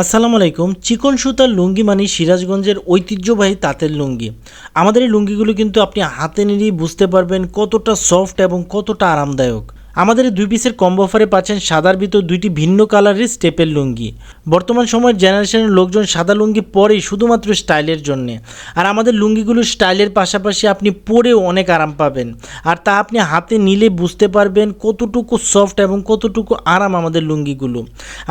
আসসালামু আলাইকুম। চিকন সুতার লুঙ্গি মানে সিরাজগঞ্জের ঐতিহ্যবাহী তাঁতের লুঙ্গি। আমাদের এই লুঙ্গিগুলো কিন্তু আপনি হাতে নিলেই বুঝতে পারবেন কতটা সফট এবং কতটা আরামদায়ক। আমাদের দুই পিসের কম্বো অফারে পাচ্ছেন সাদার ভিতর দুইটি ভিন্ন কালারের স্টেপের লুঙ্গি। বর্তমান সময়ের জেনারেশনের লোকজন সাদা লুঙ্গি পরেই শুধুমাত্র স্টাইলের জন্যে। আর আমাদের লুঙ্গিগুলো স্টাইলের পাশাপাশি আপনি পরেও অনেক আরাম পাবেন। আর তা আপনি হাতে নিলে বুঝতে পারবেন কতটুকু সফট এবং কতটুকু আরাম আমাদের লুঙ্গিগুলো।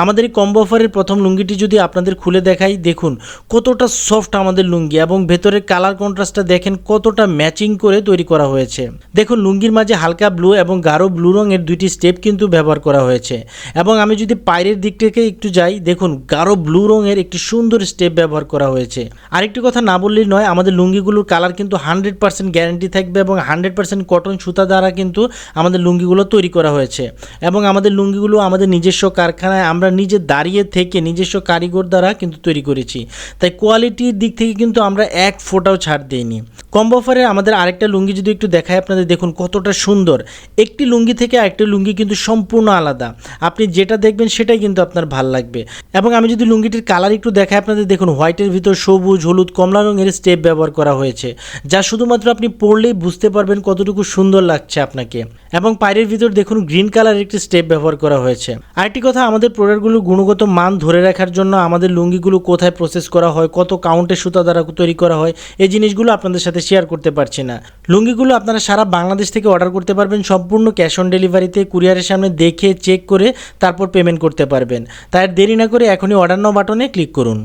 আমাদের এই কম্বো অফারের প্রথম লুঙ্গিটি যদি আপনাদের খুলে দেখাই, দেখুন কতটা সফট আমাদের লুঙ্গি এবং ভেতরের কালার কন্ট্রাস্টটা দেখেন কতটা ম্যাচিং করে তৈরি করা হয়েছে। দেখুন লুঙ্গির মাঝে হালকা ব্লু এবং গাঢ় ব্লু রঙের দুইটি স্টেপ কিন্তু ব্যবহার করা হয়েছে। এবং আমি যদি পায়ের দিক থেকে একটু যাই, দেখুন, গাঢ় ব্লু রঙের একটি সুন্দর স্টেপ ব্যবহার করা হয়েছে। আরেকটি কথা না বললেই নয়, আমাদের লুঙ্গিগুলোর কালার কিন্তু হান্ড্রেড পার্সেন্ট গ্যারান্টি থাকবে এবং হান্ড্রেড পার্সেন্ট কটন সুতা দ্বারা কিন্তু আমাদের লুঙ্গিগুলো তৈরি করা হয়েছে। এবং আমাদের লুঙ্গিগুলো আমাদের নিজস্ব কারখানায় আমরা নিজে দাঁড়িয়ে থেকে নিজস্ব কারিগর দ্বারা কিন্তু তৈরি করেছি। তাই কোয়ালিটির দিক থেকে কিন্তু আমরা এক ফোটাও ছাড় দিইনি। কম্বো অফারে আমাদের আরেকটা লুঙ্গি যদি একটু দেখায় আপনাদের, দেখুন কতটা সুন্দর। একটি লুঙ্গি থেকে আরেকটি লুঙ্গি কিন্তু সম্পূর্ণ আলাদা। আপনি যেটা দেখবেন সেটাই কিন্তু আপনার ভালো লাগবে। এবং আমি যদি লুঙ্গিটির কালার একটু দেখাই আপনাদের, দেখুন হোয়াইটের ভিতর সবুজ, হলুদ, কমলা রঙের স্টেপ ব্যবহার করা হয়েছে, যা শুধুমাত্র আপনি পরলেই বুঝতে পারবেন কতটুকু সুন্দর লাগছে আপনাকে। এবং পায়ের ভিতর দেখুন গ্রিন কালার একটি স্টেপ ব্যবহার করা হয়েছে। আরেকটি কথা, আমাদের প্রোডাক্টগুলোর গুণগত মান ধরে রাখার জন্য আমাদের লুঙ্গিগুলো কোথায় প্রসেস করা হয়, কত কাউন্টের সুতা দ্বারা তৈরি করা হয়, এই জিনিসগুলো আপনাদের সাথে শেয়ার করতে পারছি না। লুঙ্গিগুলো আপনারা সারা বাংলাদেশ থেকে অর্ডার করতে পারবেন, সম্পূর্ণ ক্যাশ অন ডেলিভারিতে কুরিয়ারের সামনে দেখে চেক করে তারপর পেমেন্ট করতে পারবেন। তাই দেরি না করে এখনই অর্ডার নাও বাটনে ক্লিক করুন।